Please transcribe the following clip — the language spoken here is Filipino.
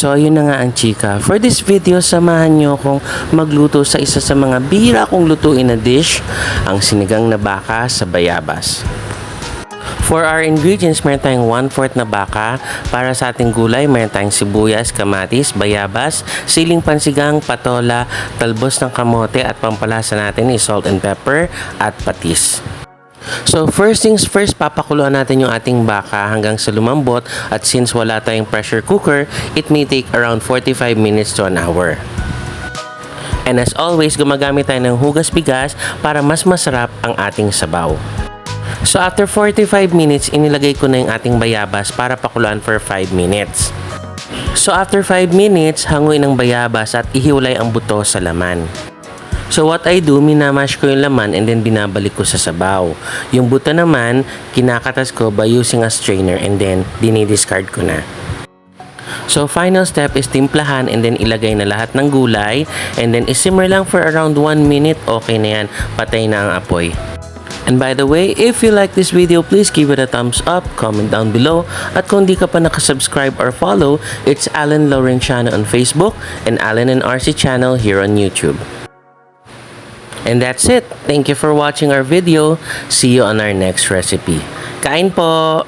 So, yun na nga ang chika. For this video, samahan nyo akong magluto sa isa sa mga bihira kong lutuin na dish, ang sinigang na baka sa bayabas. For our ingredients, meron tayong 1-4 na baka. Para sa ating gulay, meron tayong sibuyas, kamatis, bayabas, siling pansigang, patola, talbos ng kamote at pampalasa natin is salt and pepper at patis. So first things first, papakuluan natin yung ating baka hanggang sa lumambot at since wala tayong pressure cooker, it may take around 45 minutes to an hour. And as always, gumagamit tayo ng hugas bigas para mas masarap ang ating sabaw. So after 45 minutes, inilagay ko na yung ating bayabas para pakuluan for 5 minutes. So after 5 minutes, hanguin ang bayabas at ihiwalay ang buto sa laman. So what I do, minamash ko yung laman and then binabalik ko sa sabaw. Yung buto naman, kinakatas ko by using a strainer and then dinidiscard ko na. So final step is timplahan and then ilagay na lahat ng gulay and then isimmer lang for around 1 minute, okay na yan, patay na ang apoy. And by the way, if you like this video, please give it a thumbs up, comment down below, at kung di ka pa nakasubscribe or follow, it's Alan Laurenciano on Facebook and Alan and RC channel here on YouTube. And that's it. Thank you for watching our video. See you on our next recipe. Kain po!